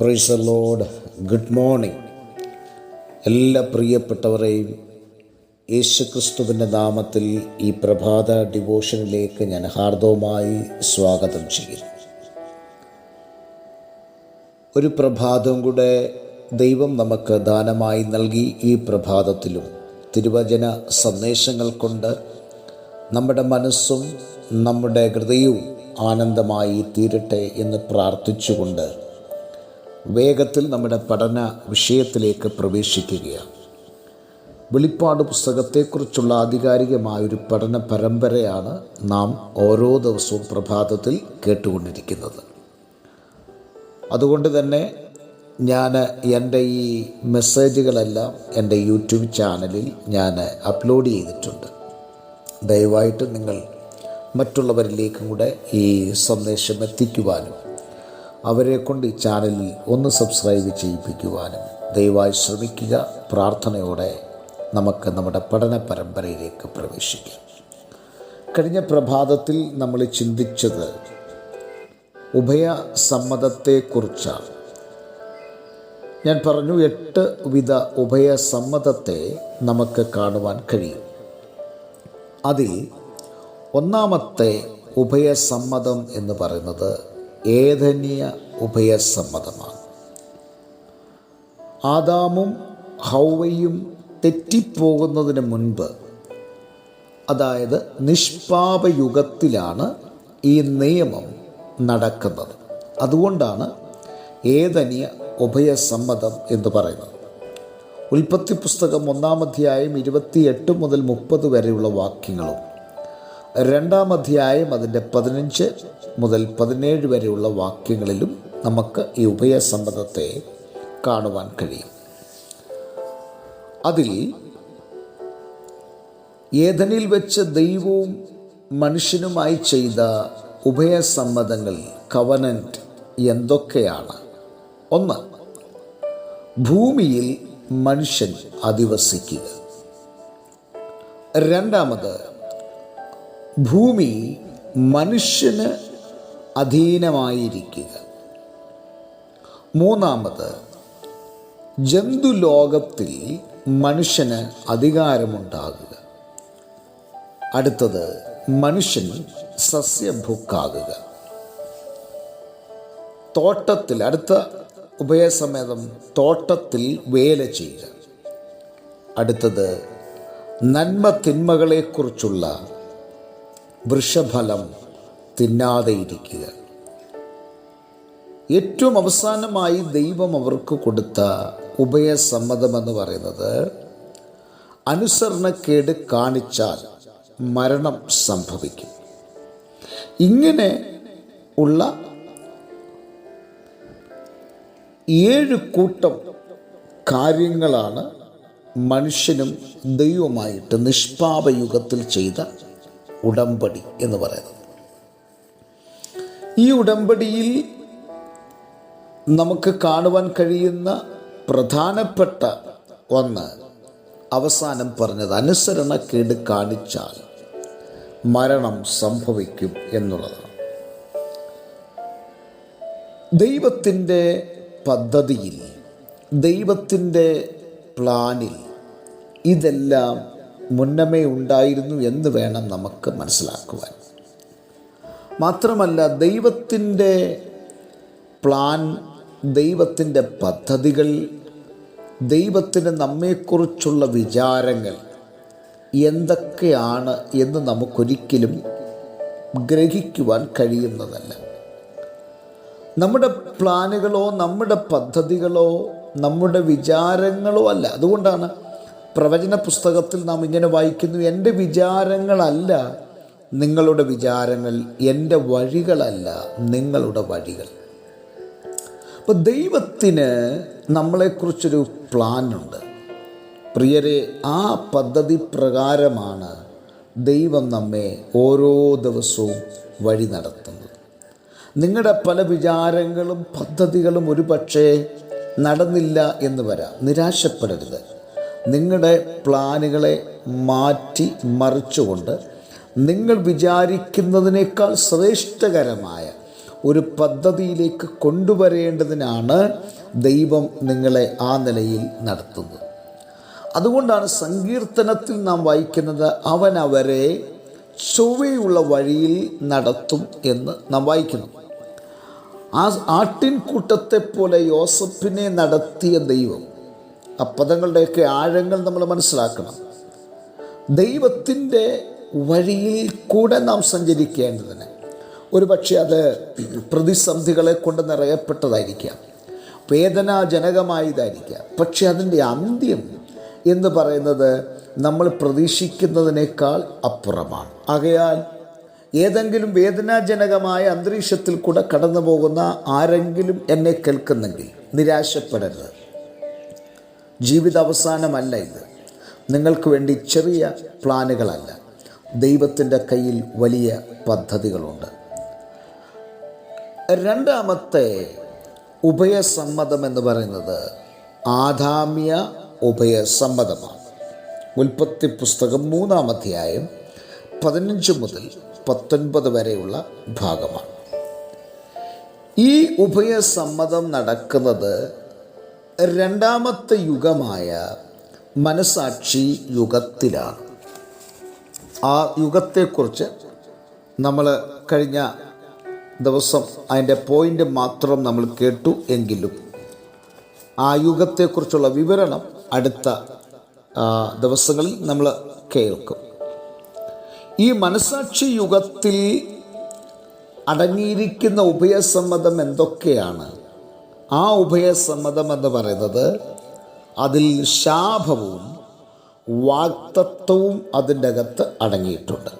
Price load good morning എല്ലാ പ്രിയപ്പെട്ടവരെയും യേശുക്രിസ്തുവിന്റെ നാമത്തിൽ ഈ പ്രഭാത ഡിവോഷനിലേക്ക് ഞാൻ ഹാർദവുമായി സ്വാഗതം ചെയ്യുന്നു. ഒരു പ്രഭാതം കൂടെ ദൈവം നമുക്ക് ദാനമായി നൽകി ഈ പ്രഭാതത്തിലും തിരുവചന സന്ദേശങ്ങൾ കൊണ്ട് നമ്മുടെ മനസ്സും നമ്മുടെ ഹൃദയവും ആനന്ദമായി തീരട്ടെ എന്ന് പ്രാർത്ഥിച്ചുകൊണ്ട് വേഗത്തിൽ നമ്മുടെ പഠന വിഷയത്തിലേക്ക് പ്രവേശിക്കുകയാണ്. വെളിപ്പാട് പുസ്തകത്തെക്കുറിച്ചുള്ള ആധികാരികമായൊരു പഠന പരമ്പരയാണ് നാം ഓരോ ദിവസവും പ്രഭാതത്തിൽ കേട്ടുകൊണ്ടിരിക്കുന്നത്. അതുകൊണ്ട് തന്നെ ഞാൻ എന്റെ ഈ മെസ്സേജുകളെല്ലാം എന്റെ യൂട്യൂബ് ചാനലിൽ ഞാൻ അപ്ലോഡ് ചെയ്തിട്ടുണ്ട്. ദയവായിട്ട് നിങ്ങൾ മറ്റുള്ളവരിലേക്കും കൂടെ ഈ സന്ദേശം എത്തിക്കുവാനും അവരെ കൊണ്ട് ഈ ചാനലിൽ ഒന്ന് സബ്സ്ക്രൈബ് ചെയ്യിപ്പിക്കുവാനും ദയവായി ശ്രമിക്കുക. പ്രാർത്ഥനയോടെ നമുക്ക് നമ്മുടെ പഠന പരമ്പരയിലേക്ക് പ്രവേശിക്കാം. കഴിഞ്ഞ പ്രഭാതത്തിൽ നമ്മൾ ചിന്തിച്ചത് ഉഭയസമ്മതത്തെക്കുറിച്ചാണ്. ഞാൻ പറഞ്ഞു എട്ട് വിധ ഉഭയസമ്മതത്തെ നമുക്ക് കാണുവാൻ കഴിയും. അതിൽ ഒന്നാമത്തെ ഉഭയസമ്മതം എന്ന് പറയുന്നത് ഏതന്യ ഉഭയസമ്മതമാണ്. ആദാമും ഹൗവയും തെറ്റിപ്പോകുന്നതിന് മുൻപ് അതായത് നിഷ്പാപയുഗത്തിലാണ് ഈ നിയമം നടക്കുന്നത്. അതുകൊണ്ടാണ് ഏതനിയ ഉഭയസമ്മതം എന്ന് പറയുന്നത്. ഉൽപ്പത്തി പുസ്തകം ഒന്നാമധ്യായം ഇരുപത്തിയെട്ട് മുതൽ മുപ്പത് വരെയുള്ള വാക്യങ്ങളും രണ്ടാം അധ്യായം അതിന്റെ പതിനഞ്ച് മുതൽ പതിനേഴ് വരെയുള്ള വാക്യങ്ങളിലും നമുക്ക് ഈ ഉഭയസമ്മതത്തെ കാണുവാൻ കഴിയും. അതിൽ ഏതനിൽ വെച്ച് ദൈവവും മനുഷ്യനുമായി ചെയ്ത ഉഭയസമ്മതങ്ങൾ കവനന്റ് എന്തൊക്കെയാണ്? ഒന്ന് ഭൂമിയിൽ മനുഷ്യൻ അധിവസിക്കുക. രണ്ടാമത് ഭൂമി മനുഷ്യന് അധീനമായിരിക്കുക. മൂന്നാമത് ജന്തുലോകത്തിൽ മനുഷ്യന് അധികാരമുണ്ടാകുക. അടുത്തത് മനുഷ്യൻ സസ്യഭുക്കാകുക. തോട്ടത്തിൽ അടുത്ത ഉഭയസമേതം തോട്ടത്തിൽ വേല ചെയ്യുക. അടുത്തത് നന്മ തിന്മകളെക്കുറിച്ചുള്ള വൃഷഫലം തിന്നാതെ ഇരിക്കുക ഏറ്റവും അവസാനമായി ദൈവം അവർക്ക് കൊടുത്ത ഉഭയസമ്മതമെന്ന് പറയുന്നത് അനുസരണക്കേട് കാണിച്ചാൽ മരണം സംഭവിക്കും. ഇങ്ങനെ ഉള്ള ഏഴ് കൂട്ടം കാര്യങ്ങളാണ് മനുഷ്യനും ദൈവമായിട്ട് നിഷ്പാപയുഗത്തിൽ ചെയ്ത ഉടമ്പടി എന്ന് പറയുന്നത്. ഈ ഉടമ്പടിയിൽ നമുക്ക് കാണുവാൻ കഴിയുന്ന പ്രധാനപ്പെട്ട ഒന്ന് അവസാനം പറഞ്ഞത് അനുസരണക്കേട് കാണിച്ചാൽ മരണം സംഭവിക്കും എന്നുള്ളതാണ്. ദൈവത്തിന്റെ പദ്ധതിയിൽ ദൈവത്തിന്റെ പ്ലാനിൽ ഇതെല്ലാം മുന്നമേ ഉണ്ടായിരുന്നു എന്ന് വേണം നമുക്ക് മനസ്സിലാക്കുവാൻ. മാത്രമല്ല ദൈവത്തിന്റെ പ്ലാൻ ദൈവത്തിന്റെ പദ്ധതികൾ ദൈവത്തിന് നമ്മെക്കുറിച്ചുള്ള വിചാരങ്ങൾ എന്തൊക്കെയാണ് എന്ന് നമുക്കൊരിക്കലും ഗ്രഹിക്കുവാൻ കഴിയുന്നതല്ല. നമ്മുടെ പ്ലാനുകളോ നമ്മുടെ പദ്ധതികളോ നമ്മുടെ വിചാരങ്ങളോ അല്ല. അതുകൊണ്ടാണ് പ്രവചന പുസ്തകത്തിൽ നാം ഇങ്ങനെ വായിക്കുന്നു എന്റെ വിചാരങ്ങളല്ല നിങ്ങളുടെ വിചാരങ്ങൾ എന്റെ വഴികളല്ല നിങ്ങളുടെ വഴികൾ. അപ്പോൾ ദൈവത്തിന് നമ്മളെക്കുറിച്ചൊരു പ്ലാനുണ്ട്. പ്രിയരെ ആ പദ്ധതി പ്രകാരമാണ് ദൈവം നമ്മെ ഓരോ ദിവസവും വഴി നടത്തുന്നത്. നിങ്ങളുടെ പല വിചാരങ്ങളും പദ്ധതികളും ഒരുപക്ഷെ നടന്നില്ല എന്ന് വരാം. നിരാശപ്പെടരുത്. നിങ്ങളുടെ പ്ലാനുകളെ മാറ്റി മറിച്ചുകൊണ്ട് നിങ്ങൾ വിചാരിക്കുന്നതിനേക്കാൾ ശ്രേഷ്ഠകരമായ ഒരു പദ്ധതിയിലേക്ക് കൊണ്ടുവരേണ്ടതിനാണ് ദൈവം നിങ്ങളെ ആ നിലയിൽ നടത്തുന്നത്. അതുകൊണ്ടാണ് സങ്കീർത്തനത്തിൽ നാം വായിക്കുന്നത് അവൻ അവരെ ചൊവ്വയുള്ള വഴിയിൽ നടത്തും എന്ന് നാം വായിക്കുന്നു. ആ ആട്ടിൻകൂട്ടത്തെ പോലെ യോസഫിനെ നടത്തിയ ദൈവം ആ പദങ്ങളുടെയൊക്കെ ആഴങ്ങൾ നമ്മൾ മനസ്സിലാക്കണം. ദൈവത്തിന്റെ വഴിയിൽ കൂടെ നാം സഞ്ചരിക്കേണ്ടതിന് ഒരു പക്ഷേ അത് പ്രതിസന്ധികളെ കൊണ്ട് നിറയപ്പെട്ടതായിരിക്കാം. വേദനാജനകമായതായിരിക്കാം. പക്ഷേ അതിന്റെ അന്ത്യം എന്ന് പറയുന്നത് നമ്മൾ പ്രതീക്ഷിക്കുന്നതിനേക്കാൾ അപ്പുറമാണ്. ആകയാൽ ഏതെങ്കിലും വേദനാജനകമായ അന്തരീക്ഷത്തിൽ കൂടെ കടന്നു പോകുന്ന ആരെങ്കിലും എന്നെ കേൾക്കുന്നെങ്കിൽ നിരാശപ്പെടരുത്. ജീവിതാവസാനമല്ല ഇത്. നിങ്ങൾക്ക് വേണ്ടി ചെറിയ പ്ലാനുകളല്ല. ദൈവത്തിന്റെ കയ്യിൽ വലിയ പദ്ധതികളുണ്ട്. രണ്ടാമത്തെ ഉഭയസമ്മതം എന്ന് പറയുന്നത് ആദാമ്യ ഉഭയസമ്മതമാണ്. ഉൽപ്പത്തി പുസ്തകം മൂന്നാം അധ്യായം പതിനഞ്ച് മുതൽ പത്തൊൻപത് വരെയുള്ള ഭാഗമാണ്. ഈ ഉഭയസമ്മതം നടക്കുന്നത് രണ്ടാമത്തെ യുഗമായ മനസാക്ഷി യുഗത്തിലാണ്. ആ യുഗത്തെക്കുറിച്ച് നമ്മൾ കഴിഞ്ഞ ദിവസം അതിന്റെ പോയിന്റ് മാത്രം നമ്മൾ കേട്ടു എങ്കിലും ആ യുഗത്തെക്കുറിച്ചുള്ള വിവരണം അടുത്ത ദിവസങ്ങളിൽ നമ്മൾ കേൾക്കും. ഈ മനസാക്ഷി യുഗത്തിൽ അടങ്ങിയിരിക്കുന്ന ഉഭയസമ്മതം എന്തൊക്കെയാണ്? ആ ഉഭയസമ്മതം എന്ന് പറയുന്നത് അതിൽ ശാപവും വാക്തത്വവും അതിന്റെ അകത്ത് അടങ്ങിയിട്ടുണ്ട്.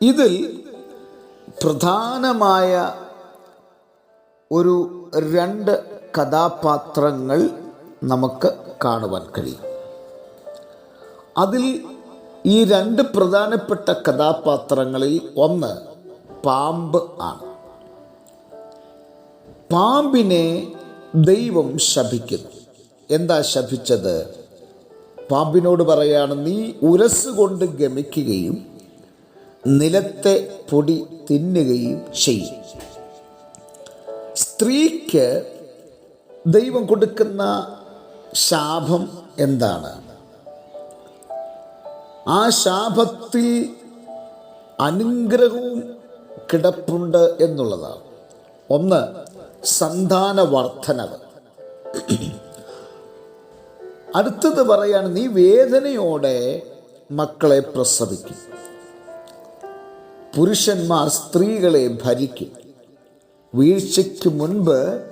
ഇതിൽ പ്രധാനമായ ഒരു രണ്ട് കഥാപാത്രങ്ങൾ നമുക്ക് കാണുവാൻ കഴിയും. അതിൽ ഈ രണ്ട് പ്രധാനപ്പെട്ട കഥാപാത്രങ്ങളിൽ ഒന്ന് പാമ്പ് ആണ്. പാമ്പിനെ ദൈവം ശപിക്കുന്നു. എന്താ ശപിച്ചത്? പാമ്പിനോട് പറയാണ് നീ ഉരസുകൊണ്ട് ഗമിക്കുകയും നിലത്തെ പൊടി തിന്നുകയും ചെയ്യും. സ്ത്രീക്ക് ദൈവം കൊടുക്കുന്ന ശാപം എന്താണ്? ആ ശാപത്തിൽ അനുഗ്രഹവും കിടപ്പുണ്ട് എന്നുള്ളതാണ്. ഒന്ന് സന്താന വർധനവ് അടുത്തത് പറയാണ് നീ വേദനയോടെ മക്കളെ പ്രസവിക്കും. പുരുഷന്മാർ സ്ത്രീകളെ ഭരിക്കും. വീഴ്ചയ്ക്ക് മുൻപ്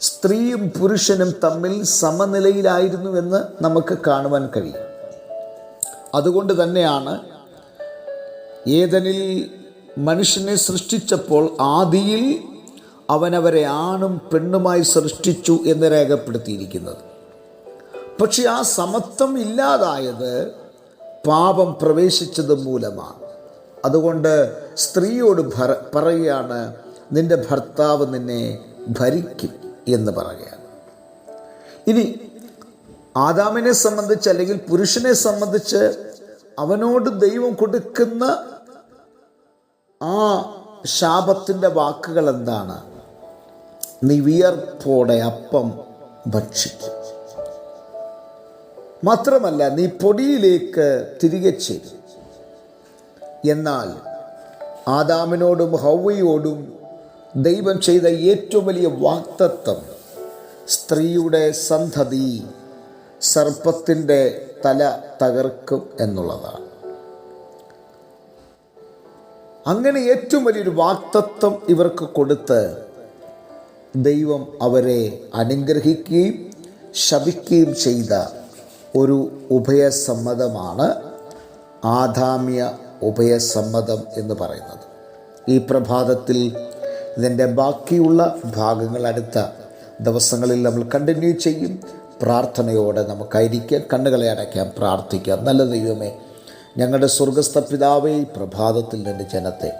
സ്ത്രീയും പുരുഷനും തമ്മിൽ സമനിലയിലായിരുന്നുവെന്ന് നമുക്ക് കാണുവാൻ കഴിയും. അതുകൊണ്ട് തന്നെയാണ് ഏതനിൽ മനുഷ്യനെ സൃഷ്ടിച്ചപ്പോൾ ആദിയിൽ അവനവരെ ആണും പെണ്ണുമായി സൃഷ്ടിച്ചു എന്ന് രേഖപ്പെടുത്തിയിരിക്കുന്നത്. പക്ഷെ ആ സമത്വം ഇല്ലാതായത് പാപം പ്രവേശിച്ചത് മൂലമാണ്. അതുകൊണ്ട് സ്ത്രീയോട് ഭര പറയുകയാണ് നിന്റെ ഭർത്താവ് നിന്നെ ഭരിക്കും എന്ന് പറയുകയാണ്. ഇനി ആദാമിനെ സംബന്ധിച്ച് അല്ലെങ്കിൽ പുരുഷനെ സംബന്ധിച്ച് അവനോട് ദൈവം കൊടുക്കുന്ന ആ ശാപത്തിന്റെ വാക്കുകൾ എന്താണ്? നീ വിയർപ്പോടെ അപ്പം ഭക്ഷിക്കും. മാത്രമല്ല നീ പൊടിയിലേക്ക് തിരികെ ചേരും. എന്നാൽ ആദാമിനോടും ഹൗവയോടും ദൈവം ചെയ്ത ഏറ്റവും വലിയ വാക്തത്വം സ്ത്രീയുടെ സന്തതി സർപ്പത്തിന്റെ തല തകർക്കും എന്നുള്ളതാണ്. അങ്ങനെ ഏറ്റവും വലിയൊരു വാക്തത്വം ഇവർക്ക് കൊടുത്ത് ദൈവം അവരെ അനുഗ്രഹിക്കുകയും ശപിക്കുകയും ചെയ്ത ഒരു ഉഭയസമ്മതമാണ് ആദാമ്യ ഉഭയസമ്മതം എന്ന് പറയുന്നത്. ഈ പ്രഭാതത്തിൽ ഇതിന്റെ ബാക്കിയുള്ള ഭാഗങ്ങൾ അടുത്ത ദിവസങ്ങളിൽ നമ്മൾ കണ്ടിന്യൂ ചെയ്യും. പ്രാർത്ഥനയോടെ നമുക്കായിരിക്കാം. കണ്ണുകളെ അടയ്ക്കാം പ്രാർത്ഥിക്കാം. നല്ല ദൈവമേ ഞങ്ങളുടെ സ്വർഗസ്ഥ പിതാവേ പ്രഭാതത്തിൽ നിന്റെ ജനത്തെ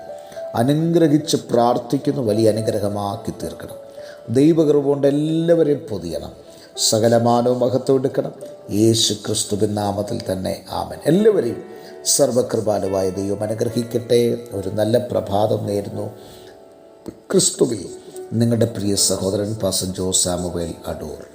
അനുഗ്രഹിച്ച് പ്രാർത്ഥിക്കുന്നു വലിയ അനുഗ്രഹമാക്കി തീർക്കണം ദൈവകൃപ കൊണ്ട് എല്ലാവരെയും പൊതിയണം. സകലമാനവും മഹത്വം എടുക്കണം. യേശു ക്രിസ്തുവിൻ നാമത്തിൽ തന്നെ ആമൻ. എല്ലാവരെയും സർവകൃപാലുവായ ദൈവം അനുഗ്രഹിക്കട്ടെ. ഒരു നല്ല പ്രഭാതം നേരുന്നു. ക്രിസ്തുവിൽ നിങ്ങളുടെ പ്രിയ സഹോദരൻ പാസൻ ജോ സാമുവേൽ അടൂർ.